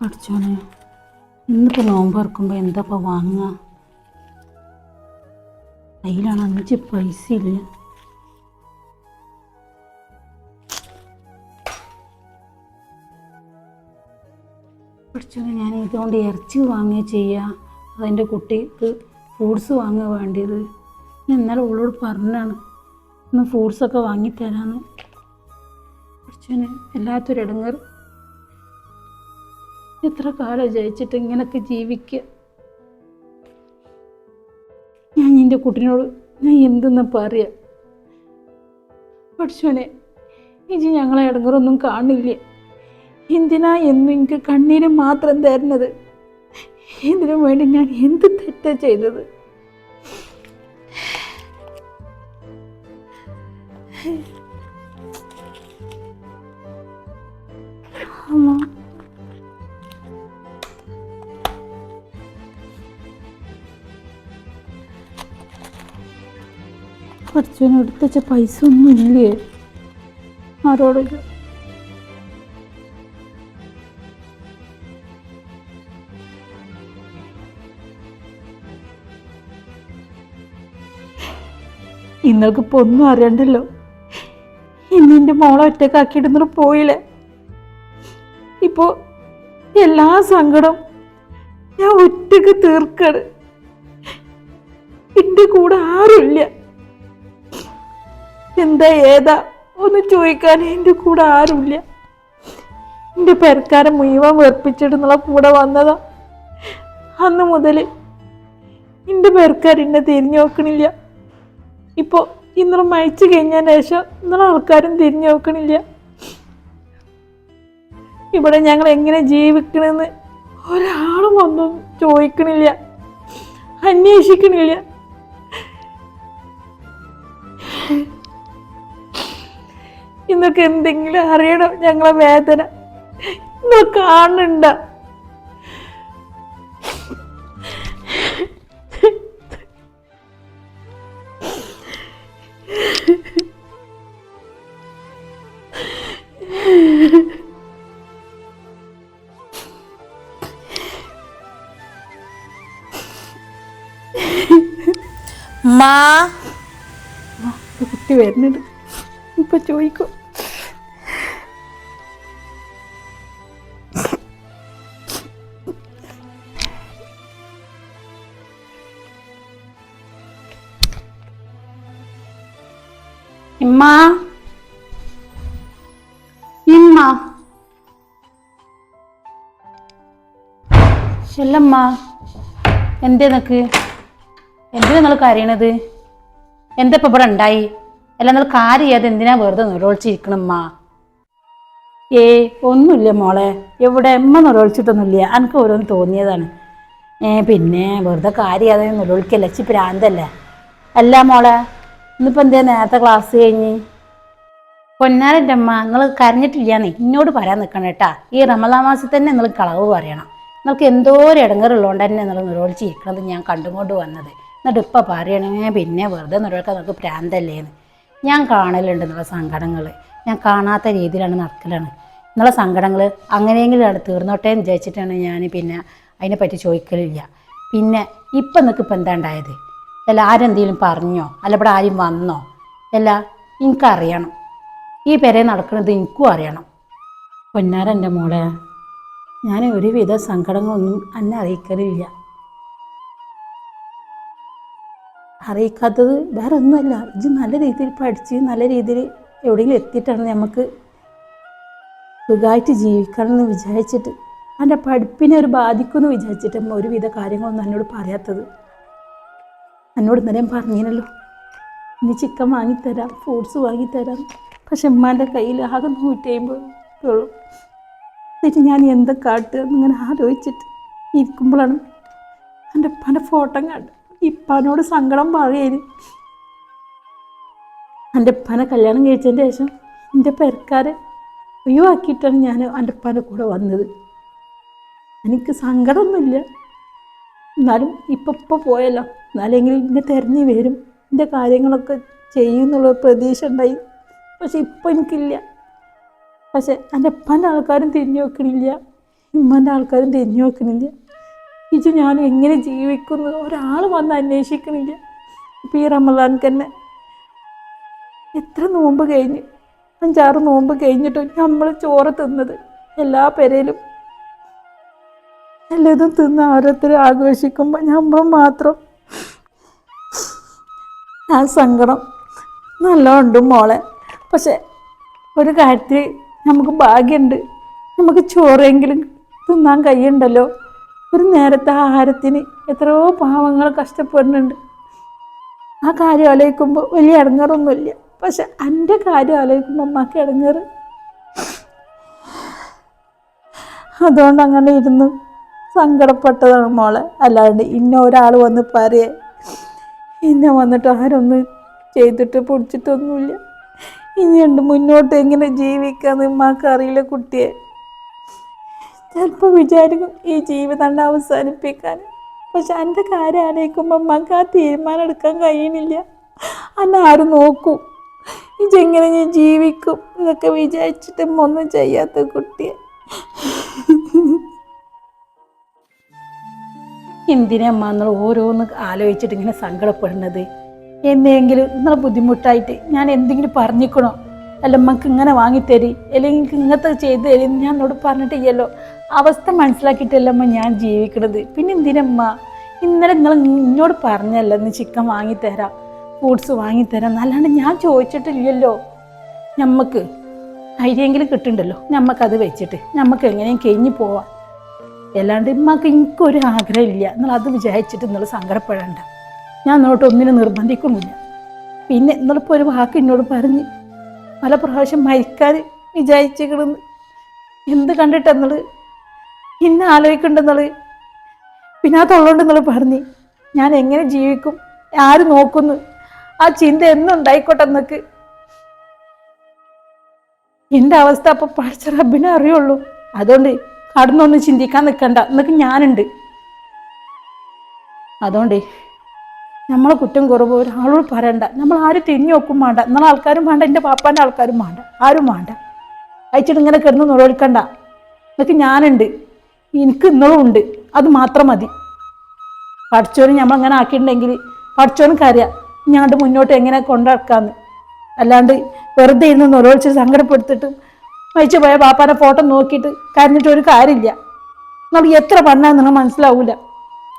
പഠിച്ചോനെ. ഇന്നിപ്പോൾ നോമ്പ് എന്താ എന്താപ്പോൾ വാങ്ങുക? കയ്യിലാണ് അഞ്ച് പൈസ ഇല്ല പഠിച്ചോനെ ഞാൻ ഇതുകൊണ്ട് ഇറച്ചി വാങ്ങുക ചെയ്യുക അതെന്റെ കുട്ടിക്ക് ഫ്രൂട്ട്സ് വാങ്ങുക വേണ്ടിയത്. ഞാൻ ഇന്നലെ അവളോട് പറഞ്ഞാണ് ഇന്ന് ഫ്രൂട്ട്സൊക്കെ വാങ്ങിത്തരാന്ന്. പഠിച്ചോനെ എല്ലാത്തൊരു ഇടങ്ങറ് എത്ര കാലം ജയിച്ചിട്ട് ഇങ്ങനൊക്കെ ജീവിക്കുക ഞാൻ എന്റെ കുട്ടിനോട് ഞാൻ എന്തെന്ന് പറയാ? പഠിച്ചോനെ ഇജി ഞങ്ങളെ ഇടങ്ങറൊന്നും കാണില്ല? എന്തിനാ എന്നും എനിക്ക് കണ്ണീര് മാത്രം തരുന്നത്? ഇതിനു വേണ്ടി ഞാൻ എന്ത് തെറ്റാ ചെയ്തത്? അമ്മ. കുറച്ചൊന്നും എടുത്ത് വെച്ച പൈസ ഒന്നും ഇല്ലേ? ആരോട് ഇന്നൊക്കെ ഒന്നും അറിയണ്ടല്ലോ. ഇന്ന് എന്റെ മോളെ ഒറ്റക്കാക്കിയിടുന്നു പോയില്ലേ. ഇപ്പോ എല്ലാ സങ്കടം ഞാൻ ഒറ്റയ്ക്ക് തീർക്കാണ്. എന്റെ കൂടെ ആരുമില്ല. എന്താ ഏതാ? ഒന്ന് ചോദിക്കാൻ എന്റെ കൂടെ ആരുമില്ല. എന്റെ പെരക്കാരൻ മുഴുവൻ വെറുപ്പിച്ചിടുന്നുള്ള കൂടെ വന്നതാ. അന്ന് മുതൽ എന്റെ പെരക്കാരെന്നെ തിരിഞ്ഞു നോക്കണില്ല. ഇപ്പോൾ ഇന്നലെ മയച്ചു കഴിഞ്ഞതിന് ശേഷം ഇന്നലെ ആൾക്കാരും തിരിഞ്ഞു നോക്കണില്ല. ഇവിടെ ഞങ്ങൾ എങ്ങനെ ജീവിക്കണമെന്ന് ഒരാളും ഒന്നും ചോദിക്കണില്ല. അന്വേഷിക്കണില്ല. ഇന്നൊക്കെ എന്തെങ്കിലും അറിയണം? ഞങ്ങളെ വേദന ഇന്നോ കാണണ്ട. മാ. കുട്ടി വരുന്നുണ്ട്. ഇപ്പൊ ചോദിക്കും. ഇമ്മ. ഇമ്മ. ചെല്ലമ്മ. എന്തേ നിനക്ക്? എന്തിനാ നിങ്ങൾ കരയണത്? എന്താ ഇപ്പൊ ഇവിടെ ഉണ്ടായി? അല്ല നിങ്ങൾ കാര്യത് എന്തിനാ വെറുതെ നിരോളിച്ചിരിക്കണമ്മ ഏ ഒന്നുമില്ല മോളെ. എവിടെ എമ്മ നിരോളിച്ചിട്ടൊന്നുമില്ല എനിക്ക് ഓരോന്ന് തോന്നിയതാണ്. ഏ പിന്നെ വെറുതെ കാര്യം ചെയ്യാതെ നിറവൊളിക്കല്ല ചി പ്രാന്തല്ലേ? അല്ല മോളെ. ഇന്നിപ്പോൾ എന്തേ നേരത്തെ ക്ലാസ് കഴിഞ്ഞ്? പൊന്നാരന്റെ അമ്മ നിങ്ങൾ കരഞ്ഞിട്ടില്ലാന്നേ. എന്നോട് പറയാൻ നിൽക്കണം കേട്ടാ. ഈ റമദാ മാസത്തിൽ തന്നെ നിങ്ങൾ കളവ് പറയണം. നിങ്ങൾക്ക് എന്തോ ഒരു ഇടങ്ങറുള്ളതുകൊണ്ട് തന്നെ നിങ്ങൾ നിറവൊളിച്ചിരിക്കണത് ഞാൻ കണ്ടുകൊണ്ട് വന്നത്. എന്നിട്ട് ഇപ്പം പറയണേ പിന്നെ വെറുതെ നിറവൊക്കെ നിങ്ങൾക്ക് പ്രാന്തല്ലേന്ന്. ഞാൻ കാണലുണ്ട് നിങ്ങളെ സങ്കടങ്ങൾ. ഞാൻ കാണാത്ത രീതിയിലാണ് നടക്കലാണ്. നിങ്ങളെ സങ്കടങ്ങൾ അങ്ങനെയെങ്കിലും അവിടെ തീർന്നോട്ടെ എന്ന് വിചാരിച്ചിട്ടാണ് ഞാൻ പിന്നെ അതിനെപ്പറ്റി ചോദിക്കലില്ല. പിന്നെ ഇപ്പം നിങ്ങൾക്ക് ഇപ്പം എന്താ ഉണ്ടായത്? അല്ല ആരെന്തെങ്കിലും പറഞ്ഞോ? അല്ല ഇവിടെ ആരും വന്നോ? അല്ല എനിക്കറിയണം. ഈ പെരെ നടക്കുന്നത് എനിക്കും അറിയണം. പൊന്നാരന്റെ മോളെ ഞാൻ ഒരുവിധ സങ്കടങ്ങളൊന്നും എന്നെ അറിയിക്കലില്ല. അറിയിക്കാത്തത് വേറെ ഒന്നുമല്ല. ഇത് നല്ല രീതിയിൽ പഠിച്ച് നല്ല രീതിയിൽ എവിടെയെങ്കിലും എത്തിയിട്ടാണ് നമുക്ക് സുഖമായിട്ട് ജീവിക്കണം എന്ന് വിചാരിച്ചിട്ട്. എന്റെ പഠിപ്പിനെ ഒരു ബാധിക്കുമെന്ന് വിചാരിച്ചിട്ട് ഒരുവിധ കാര്യങ്ങളൊന്നും എന്നോട് പറയാത്തത്. എന്നോട് ഇന്നലെ ഞാൻ പറഞ്ഞിനല്ലോ ഇനി ചിക്കൻ വാങ്ങിത്തരാം ഫ്രൂട്ട്സ് വാങ്ങിത്തരാം. പക്ഷെ ഉമ്മാന്റെ കയ്യിൽ ആകെ നൂറ്റി ഉള്ളൂ. എന്നിട്ട് ഞാൻ എന്താ കാട്ടുക എന്നിങ്ങനെ ആലോചിച്ചിട്ട് ഇരിക്കുമ്പോഴാണ് എന്റെ ഉപ്പാന്റെ ഫോട്ടോ കണ്ടു ഇപ്പാനോട് സങ്കടം പറയേന്. എന്റെ ഉപ്പാനെ കല്യാണം കഴിച്ചതിന്റെ ശേഷം എന്റെ പെരക്കാരെ ഒഴിവാക്കിയിട്ടാണ് ഞാൻ എന്റെ ഉപ്പാന്റെ കൂടെ വന്നത്. എനിക്ക് സങ്കടമൊന്നുമില്ല. എന്നാലും ഇപ്പം ഇപ്പോൾ പോയല്ലോ. എന്നാലെങ്കിൽ എന്നെ തിരഞ്ഞു വരും. എന്റെ കാര്യങ്ങളൊക്കെ ചെയ്യും എന്നുള്ള പ്രതീക്ഷ ഉണ്ടായി. പക്ഷെ ഇപ്പം എനിക്കില്ല. പക്ഷെ എന്റെ ഉപ്പാന്റെ ആൾക്കാരും തിരിഞ്ഞു നോക്കണില്ല. ഇമ്മന്റെ ആൾക്കാരും തിരിഞ്ഞു വെക്കണില്ല ഇച്ചു ഞാൻ എങ്ങനെ ജീവിക്കുന്നു? ഒരാൾ വന്ന് അന്വേഷിക്കണില്ല. ഇപ്പം ഈ തന്നെ. എത്ര നോമ്പ് കഴിഞ്ഞ്? അഞ്ചാറ് നോമ്പ് കഴിഞ്ഞിട്ടും? നമ്മൾ ചോറ് തിന്നത്. എല്ലാ പെരയിലും എല്ലാതും തിന്ന് ഓരോരുത്തരും ആഘോഷിക്കുമ്പോൾ നമ്മൾ മാത്രം ആ സങ്കടം നല്ലോണ്ട് മോളെ. പക്ഷെ ഒരു കാര്യത്തിൽ നമുക്ക് ഭാഗ്യമുണ്ട് നമുക്ക് ചോറെങ്കിലും തിന്നാൻ കഴിയുണ്ടല്ലോ ഒരു നേരത്തെ ആഹാരത്തിന് എത്രയോ പാവങ്ങൾ കഷ്ടപ്പെടുന്നുണ്ട് ആ കാര്യം ആലോചിക്കുമ്പോൾ വലിയ ഇടങ്ങറൊന്നുമില്ല പക്ഷെ എന്റെ കാര്യം ആലോചിക്കുമ്പോൾ അമ്മയ്ക്ക് ഇടങ്ങറ് അതുകൊണ്ട് അങ്ങനെ ഇരുന്ന്. സങ്കടപ്പെട്ടതാണ് മോളെ. അല്ലാണ്ട് ഇന്ന ഒരാൾ വന്ന് പറയേ. ഇന്ന വന്നിട്ട് ആരൊന്നും ചെയ്തിട്ട് പൊടിച്ചിട്ടൊന്നുമില്ല. ഇനിയുണ്ട് മുന്നോട്ട് എങ്ങനെ ജീവിക്കാന്ന് ഉമ്മാക്കറിയില്ല കുട്ടിയെ. ചിലപ്പോൾ വിചാരിക്കും ഈ ജീവിതം അവസാനിപ്പിക്കാൻ. പക്ഷെ എന്റെ കാര്യം ആലോചിക്കുമ്പോൾ അമ്മയ്ക്ക് ആ തീരുമാനം എടുക്കാൻ കഴിയണില്ല. അന്നെ ആരും നോക്കും. ഇതെങ്ങനെ ഞാൻ ജീവിക്കും എന്നൊക്കെ വിചാരിച്ചിട്ട് ഒന്നും ചെയ്യാത്ത കുട്ടിയെ. എന്തിനാ അമ്മ നിങ്ങൾ ഓരോന്ന് ആലോചിച്ചിട്ട് ഇങ്ങനെ സങ്കടപ്പെടുന്നത്? എന്നെങ്കിലും നിങ്ങളെ ബുദ്ധിമുട്ടായിട്ട് ഞാൻ എന്തെങ്കിലും പറഞ്ഞിക്കണോ? അല്ല അമ്മയ്ക്ക് ഇങ്ങനെ വാങ്ങിത്തരി. അല്ലെങ്കിൽ എനിക്ക് ഇങ്ങനത്തെ ചെയ്ത് തരും ഞാൻ എന്നോട് പറഞ്ഞിട്ടില്ലല്ലോ. അവസ്ഥ മനസ്സിലാക്കിയിട്ടല്ല അമ്മ ഞാൻ ജീവിക്കണത്. പിന്നെ എന്തിനമ്മ ഇന്നലെ നിങ്ങൾ എന്നോട് പറഞ്ഞല്ലോ ഇന്ന് ചിക്കൻ വാങ്ങിത്തരാം ഫ്രൂട്ട്സ് വാങ്ങിത്തരാം അല്ലാണ്ട് ഞാൻ ചോദിച്ചിട്ടില്ലല്ലോ. ഞമ്മക്ക് ഐഡിയെങ്കിലും കിട്ടുന്നുണ്ടല്ലോ. ഞമ്മക്കത് വെച്ചിട്ട്. നമുക്ക് എങ്ങനെയും കഴിഞ്ഞ് പോവാം. അല്ലാണ്ട് ഇമ്മക്ക് എനിക്കൊരു ആഗ്രഹമില്ല. നിങ്ങൾ അത് വിചാരിച്ചിട്ട് നിങ്ങൾ സങ്കടപ്പെടേണ്ട. ഞാൻ എന്നോട്ട് ഒന്നിനും നിർബന്ധിക്കുന്നില്ല. പിന്നെ നിങ്ങളിപ്പോൾ ഒരു വാക്ക് എന്നോട് പറഞ്ഞ് പല പ്രാവശ്യം മരിക്കാൻ വിചാരിച്ചിരിക്കണെന്ന് എന്ത് കണ്ടിട്ടെന്നത് ഇന്ന് ആലോചിക്കണ്ടെന്നത് പിന്നെ ആ തൊള്ളോണ്ട് നിങ്ങൾ പറഞ്ഞ് ഞാൻ എങ്ങനെ ജീവിക്കും? ആര് നോക്കുന്നു? ആ ചിന്ത എന്നുണ്ടായിക്കോട്ടെ എന്നൊക്കെ എന്റെ അവസ്ഥ അപ്പം പഠിച്ച റബ്ബിനെ അറിയുള്ളൂ. അതുകൊണ്ട് കടന്നൊന്നും ചിന്തിക്കാൻ നിൽക്കണ്ട എന്നൊക്കെ ഞാനുണ്ട്. അതുകൊണ്ടേ നമ്മളെ കുറ്റം കുറവ് ഒരാളോട് പറയണ്ട. നമ്മൾ ആരും തിരിഞ്ഞു നോക്കും വേണ്ട. നമ്മളെ ആൾക്കാരും വേണ്ട എന്റെ പാപ്പാന്റെ ആൾക്കാരും വേണ്ട. ആരും വേണ്ട. അയച്ചിട്ട് ഇങ്ങനെ കിടന്ന് നുഴവിക്കണ്ട എന്നൊക്കെ ഞാനുണ്ട്. എനിക്ക് ഇന്നളും ഉണ്ട്. അത് മാത്രം മതി. പഠിച്ചോനും നമ്മൾ അങ്ങനെ ആക്കിയിട്ടുണ്ടെങ്കിൽ പഠിച്ചോനും അറിയാം ഞാണ്ട് മുന്നോട്ട് എങ്ങനെ കൊണ്ടുനടക്കാന്ന് അല്ലാണ്ട് വെറുതെ ഇരുന്ന് നുരൊളിച്ച് സങ്കടപ്പെടുത്തിട്ട് മരിച്ചു പോയ പാപ്പാന്റെ ഫോട്ടോ നോക്കിയിട്ട് കരഞ്ഞിട്ട് ഒരു കാര്യമില്ല. നമ്മൾ എത്ര പറഞ്ഞാൽ നിങ്ങൾ മനസ്സിലാവൂല.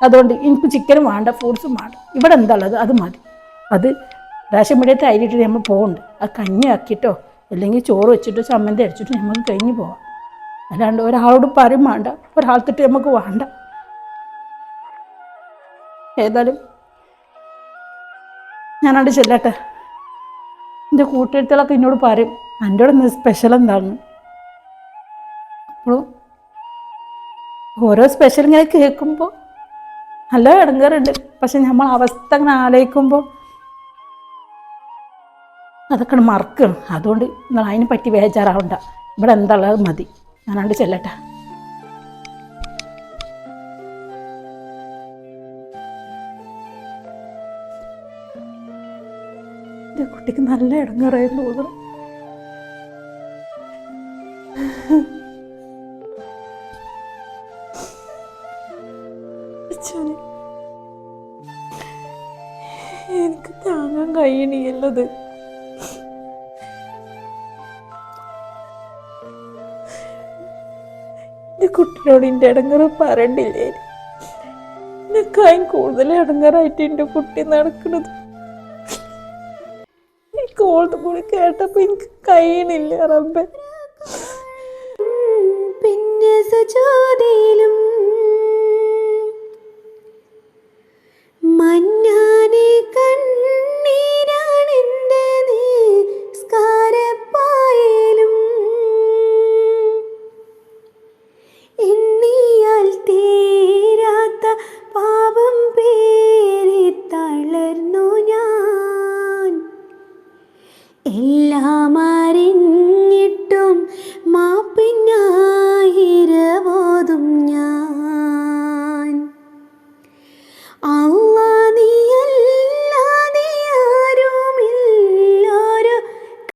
അതുകൊണ്ട് എനിക്ക് ചിക്കനും വേണ്ട ഫ്രൂട്ട്സും വേണ്ട. ഇവിടെ എന്താണുള്ളത്? അത് മതി. അത് റേഷൻ മീഡിയത്തെ അരിയിട്ട് നമ്മൾ പോകുന്നുണ്ട് ആ കഞ്ഞി ആക്കിയിട്ടോ അല്ലെങ്കിൽ ചോറ് വെച്ചിട്ടോ ചമ്മന്തി അടിച്ചിട്ടോ നമുക്ക് കഴിഞ്ഞ് പോവാം. അല്ലാണ്ട് ഒരാളോട് പറയും വേണ്ട ഒരാൾത്തിട്ട് നമുക്ക് വേണ്ട. ഏതായാലും ഞാനവിടെ ചെല്ലട്ടെ. എന്റെ കൂട്ടുകാരികളൊക്കെ എന്നോട് പറയും എന്റെ കൂടെ സ്പെഷ്യൽ എന്താണ് ഓരോ സ്പെഷ്യൽ ഇങ്ങനെ കേൾക്കുമ്പോൾ നല്ല ഇടങ്ങാറുണ്ട്. പക്ഷെ നമ്മൾ അവസ്ഥ അങ്ങനെ ആലോചിക്കുമ്പോൾ അതൊക്കെ മറക്കണം അതുകൊണ്ട് നിങ്ങൾ അതിനെ പറ്റി വേജാറാവണ്ട ഇവിടെ എന്താ ഉള്ളത് മതി ഞാനാണ്ട് ചെല്ലട്ടെ. കുട്ടിക്ക് നല്ല ഇടങ്ങാറായി തോന്നുന്നു. എന്റെ കുട്ടിനോട് എന്റെ ഇടങ്ങറ് പറണ്ടില്ലേ എന്നെക്കായും കൂടുതൽ ഇടങ്ങറായിട്ട് എന്റെ കുട്ടി നടക്കുന്നത് എനിക്ക് കോളത്ത് കൂടി കേട്ടപ്പോ എനിക്ക് കഴിയണില്ല റബ്ബെ. പിന്നെ സുജോതിയിലും